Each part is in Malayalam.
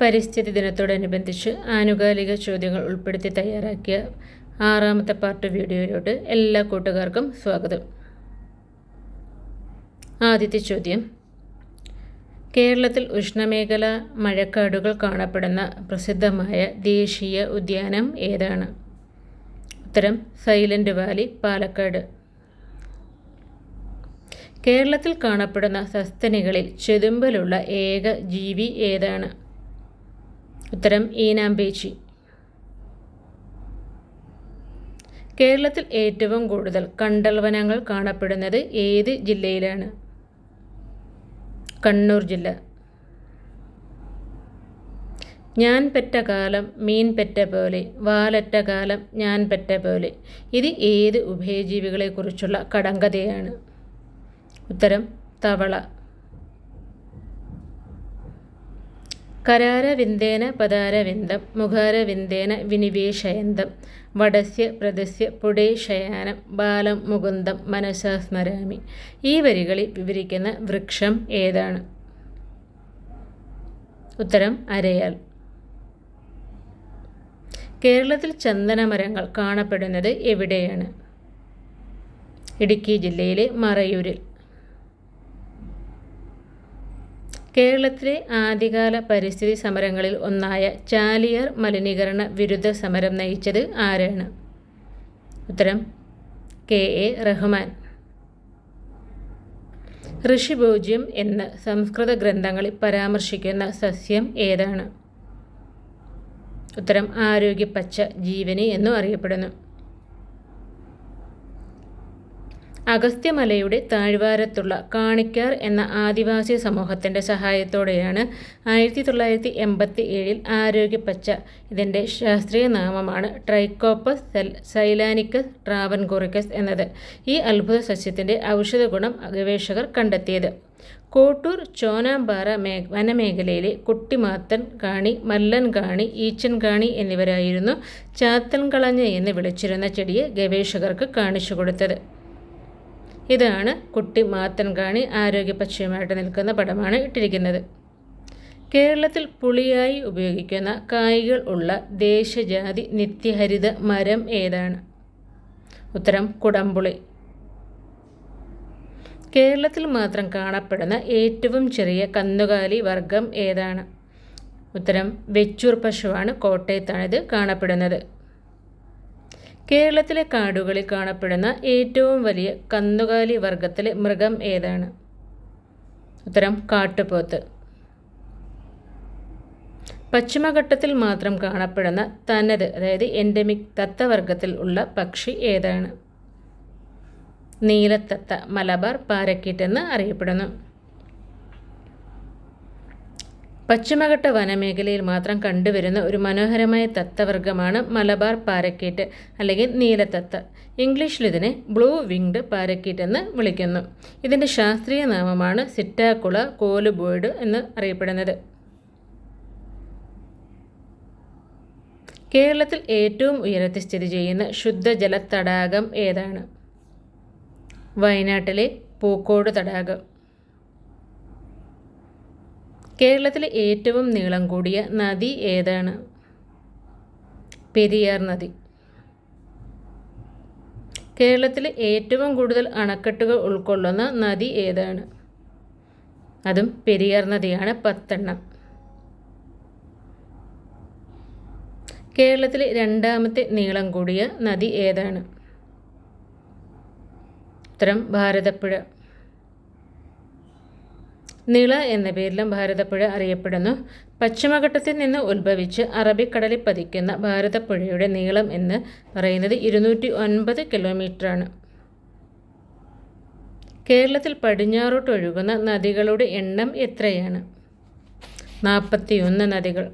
പരിസ്ഥിതി ദിനത്തോടനുബന്ധിച്ച് ആനുകാലിക ചോദ്യങ്ങൾ ഉൾപ്പെടുത്തി തയ്യാറാക്കിയ ആറാമത്തെ പാർട്ട് വീഡിയോയിലോട്ട് എല്ലാ കൂട്ടുകാർക്കും സ്വാഗതം. ആദ്യത്തെ ചോദ്യം. കേരളത്തിൽ ഉഷ്ണമേഖല മഴക്കാടുകൾ കാണപ്പെടുന്ന പ്രസിദ്ധമായ ദേശീയ ഉദ്യാനം ഏതാണ്? ഉത്തരം സൈലന്റ് വാലി പാലക്കാട്. കേരളത്തിൽ കാണപ്പെടുന്ന സസ്തനികളിൽ ചെതുമ്പലുള്ള ഏക ജീവി ഏതാണ്? ഉത്തരം ഈനാമ്പേച്ചി കേരളത്തിൽ ഏറ്റവും കൂടുതൽ കണ്ടൽവനങ്ങൾ കാണപ്പെടുന്നത് ഏത് ജില്ലയിലാണ്? കണ്ണൂർ ജില്ല. ഞാൻ പെറ്റ കാലം മീൻ പെറ്റ പോലെ വാലറ്റ കാലം ഞാൻ പെറ്റ പോലെ. ഇത് ഏത് ഉഭയജീവികളെക്കുറിച്ചുള്ള കടങ്കഥയാണ്? ഉത്തരം തവള. കരാരവിന്ദേന പദാരവിന്ദം മുഖാരവിന്ദേന വിനിവേശയന്തം വടസ്യ പ്രദസ്യ പുടേ ശയാനം ബാലം മുകുന്ദം മനസാ സ്മരാമി. ഈ വരികളിൽ വിവരിക്കുന്ന വൃക്ഷം ഏതാണ്? ഉത്തരം അരയാൽ. കേരളത്തിൽ ചന്ദനമരങ്ങൾ കാണപ്പെടുന്നത് എവിടെയാണ്? ഇടുക്കി ജില്ലയിലെ മറയൂരിൽ. കേരളത്തിലെ ആദ്യകാല പരിസ്ഥിതി സമരങ്ങളിൽ ഒന്നായ ചാലിയർ മലിനീകരണ വിരുദ്ധ സമരം നയിച്ചത് ആരാണ്? ഉത്തരം കെ. എ. റഹ്മാൻ. ഋഷിഭോജ്യം എന്ന് സംസ്കൃത ഗ്രന്ഥങ്ങളിൽ പരാമർശിക്കുന്ന സസ്യം ഏതാണ്? ഉത്തരം ആരോഗ്യപ്പച്ച ജീവനി എന്നും അറിയപ്പെടുന്നു. അഗസ്ത്യമലയുടെ താഴ്വാരത്തുള്ള കാണിക്കാർ എന്ന ആദിവാസി സമൂഹത്തിന്റെ സഹായത്തോടെയാണ് ആയിരത്തി തൊള്ളായിരത്തി എൺപത്തി ഏഴിൽ ആരോഗ്യപ്പച്ച ഇതിന്റെ ശാസ്ത്രീയ നാമമാണ് ട്രൈക്കോപ്പസ് സെൽ സൈലാനിക്കസ് ട്രാവൻകോറിക്കസ് എന്നത്. ഈ അത്ഭുത സസ്യത്തിന്റെ ഔഷധ ഗുണം ഗവേഷകർ കണ്ടെത്തിയത്. കോട്ടൂർ ചോനാമ്പാറ മേ വനമേഖലയിലെ കുട്ടിമാത്തൻ കാണി മല്ലൻ കാണി ഈച്ചൻ കാണി എന്നിവരായിരുന്നു ചാത്തൻകളഞ്ഞ എന്ന് വിളിച്ചിരുന്ന ചെടിയെ ഗവേഷകർക്ക് കാണിച്ചു കൊടുത്തത്. ഇതാണ് കുട്ടി മാത്തൻകാണി ആരോഗ്യപക്ഷമായിട്ട് നിൽക്കുന്ന പടമാണ് ഇട്ടിരിക്കുന്നത്. കേരളത്തിൽ പുളിയായി ഉപയോഗിക്കുന്ന കായ്കൾ ഉള്ള ദേശജാതി നിത്യഹരിത മരം ഏതാണ്? ഉത്തരം കുടംപുളി. കേരളത്തിൽ മാത്രം കാണപ്പെടുന്ന ഏറ്റവും ചെറിയ കന്നുകാലി വർഗം ഏതാണ്? ഉത്തരം വെച്ചൂർ പശുവാണ് കോട്ടയത്താണിത് കാണപ്പെടുന്നത്. കേരളത്തിലെ കാടുകളിൽ കാണപ്പെടുന്ന ഏറ്റവും വലിയ കന്നുകാലി വർഗത്തിലെ മൃഗം ഏതാണ്? ഉത്തരം കാട്ടുപോത്ത്. പശ്ചിമഘട്ടത്തിൽ മാത്രം കാണപ്പെടുന്ന തനത് അതായത് എൻഡമിക് തത്തവർഗത്തിൽ ഉള്ള പക്ഷി ഏതാണ്? നീലത്തത്ത മലബാർ പാരക്കീറ്റ് എന്ന് അറിയപ്പെടുന്നു. പശ്ചിമഘട്ട വനമേഖലയിൽ മാത്രം കണ്ടുവരുന്ന ഒരു മനോഹരമായ തത്തവർഗമാണ് മലബാർ പാരക്കീറ്റ് അല്ലെങ്കിൽ നീലത്തത്ത. ഇംഗ്ലീഷിൽ ഇതിനെ ബ്ലൂ വിങ്ഡ് പാരക്കീറ്റ് എന്ന് വിളിക്കുന്നു. ഇതിന്റെ ശാസ്ത്രീയ നാമമാണ് സിറ്റാക്കുള കോലുബോയ്ഡ് എന്ന് അറിയപ്പെടുന്നത്. കേരളത്തിൽ ഏറ്റവും ഉയരത്തിൽ സ്ഥിതി ചെയ്യുന്ന ശുദ്ധജല തടാകം ഏതാണ്? വയനാട്ടിലെ പൂക്കോട് തടാകം. കേരളത്തിലെ ഏറ്റവും നീളം കൂടിയ നദി ഏതാണ്? പെരിയാർ നദി. കേരളത്തിലെ ഏറ്റവും കൂടുതൽ അണക്കെട്ടുകൾ ഉൾക്കൊള്ളുന്ന നദി ഏതാണ്? അതും പെരിയാർ നദിയാണ് പത്തെണ്ണം. കേരളത്തിലെ രണ്ടാമത്തെ നീളം കൂടിയ നദി ഏതാണ്? ഉത്തരം ഭാരതപ്പുഴ. നിള എന്ന പേരിലും ഭാരതപ്പുഴ അറിയപ്പെടുന്നു. പശ്ചിമഘട്ടത്തിൽ നിന്ന് ഉത്ഭവിച്ച് അറബിക്കടലിൽ പതിക്കുന്ന ഭാരതപ്പുഴയുടെ നീളം എന്ന് പറയുന്നത് ഇരുന്നൂറ്റി ഒൻപത് കിലോമീറ്ററാണ്. കേരളത്തിൽ പടിഞ്ഞാറോട്ട് ഒഴുകുന്ന നദികളുടെ എണ്ണം എത്രയാണ്? നാൽപ്പത്തിയൊന്ന് നദികൾ.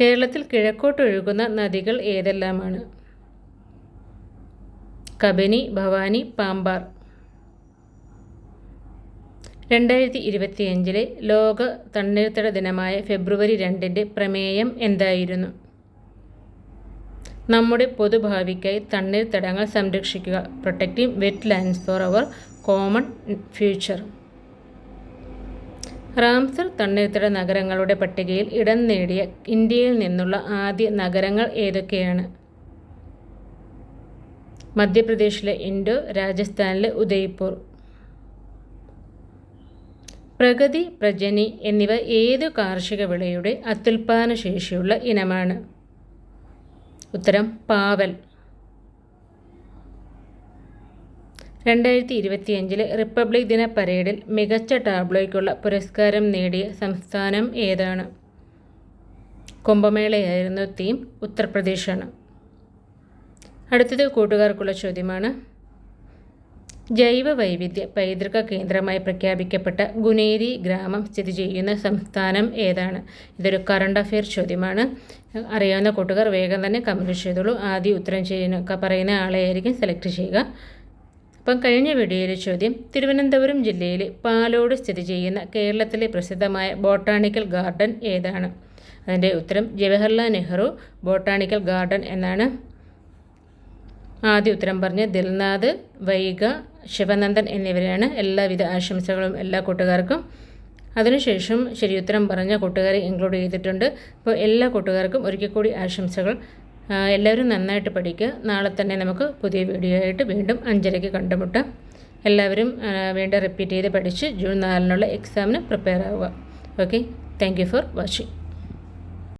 കേരളത്തിൽ കിഴക്കോട്ട് ഒഴുകുന്ന നദികൾ ഏതെല്ലാമാണ്? കബനി ഭവാനി പാമ്പാർ. രണ്ടായിരത്തി ഇരുപത്തിയഞ്ചിലെ ലോക തണ്ണീർത്തട ദിനമായ ഫെബ്രുവരി രണ്ടിന്റെ പ്രമേയം എന്തായിരുന്നു? നമ്മുടെ പൊതുഭാവിക്കായി തണ്ണീർത്തടങ്ങൾ സംരക്ഷിക്കുക. Protecting wetlands for our common future. Ramsar തണ്ണീർത്തട നഗരങ്ങളുടെ പട്ടികയിൽ ഇടം നേടിയ ഇന്ത്യയിൽ നിന്നുള്ള ആദ്യ നഗരങ്ങൾ ഏതൊക്കെയാണ്? മധ്യപ്രദേശിലെ ഇൻഡോ രാജസ്ഥാനിലെ ഉദയ്പൂർ. പ്രഗതി പ്രജനി എന്നിവ ഏതു കാർഷിക വിളയുടെ അത്യുൽപാദന ശേഷിയുള്ള ഇനമാണ്? ഉത്തരം പാവൽ. രണ്ടായിരത്തി ഇരുപത്തിയഞ്ചിലെ റിപ്പബ്ലിക് ദിന പരേഡിൽ മികച്ച ടാബ്ലോയ്ക്കുള്ള പുരസ്കാരം നേടിയ സംസ്ഥാനം ഏതാണ്? കുംഭമേളയായിരുന്നു തീം ഉത്തർപ്രദേശാണ്. അടുത്തത് കൂട്ടുകാർക്കുള്ള ചോദ്യമാണ് ജൈവ വൈവിധ്യ പൈതൃക കേന്ദ്രമായി പ്രഖ്യാപിക്കപ്പെട്ട ഗുനേരി ഗ്രാമം സ്ഥിതി ചെയ്യുന്ന സംസ്ഥാനം ഏതാണ്? ഇതൊരു കറണ്ട് അഫയർ ചോദ്യമാണ്. അറിയാവുന്ന കൂട്ടുകാർ വേഗം തന്നെ കമന്റ് ചെയ്തോളൂ. ആദ്യം ഉത്തരം ചെയ്യുന്ന പറയുന്ന ആളെയായിരിക്കും സെലക്ട് ചെയ്യുക. അപ്പം കഴിഞ്ഞ വീഡിയോയിലെ ചോദ്യം തിരുവനന്തപുരം ജില്ലയിലെ പാലോട് സ്ഥിതി ചെയ്യുന്ന കേരളത്തിലെ പ്രസിദ്ധമായ ബോട്ടാണിക്കൽ ഗാർഡൻ ഏതാണ്? അതിന്റെ ഉത്തരം ജവഹർലാൽ നെഹ്റു ബോട്ടാണിക്കൽ ഗാർഡൻ എന്നാണ്. ആദ്യ ഉത്തരം പറഞ്ഞ് ദിൽനാഥ് വൈഗ ശിവനന്ദൻ എന്നിവരെയാണ് എല്ലാവിധ ആശംസകളും എല്ലാ കൂട്ടുകാർക്കും. അതിനുശേഷം ശരിയുത്തരം പറഞ്ഞ കൂട്ടുകാരെ ഇൻക്ലൂഡ് ചെയ്തിട്ടുണ്ട്. അപ്പോൾ എല്ലാ കൂട്ടുകാർക്കും ഒരിക്കൽ കൂടി ആശംസകൾ. എല്ലാവരും നന്നായിട്ട് പഠിക്കുക. നാളെ തന്നെ നമുക്ക് പുതിയ വീഡിയോ ആയിട്ട് വീണ്ടും അഞ്ചരയ്ക്ക് കണ്ടുമുട്ടാം. എല്ലാവരും വീണ്ടും റിപ്പീറ്റ് ചെയ്ത് പഠിച്ച് ജൂൺ നാലിനുള്ള എക്സാമിന് പ്രിപ്പയർ ആവുക. Okay thank for watching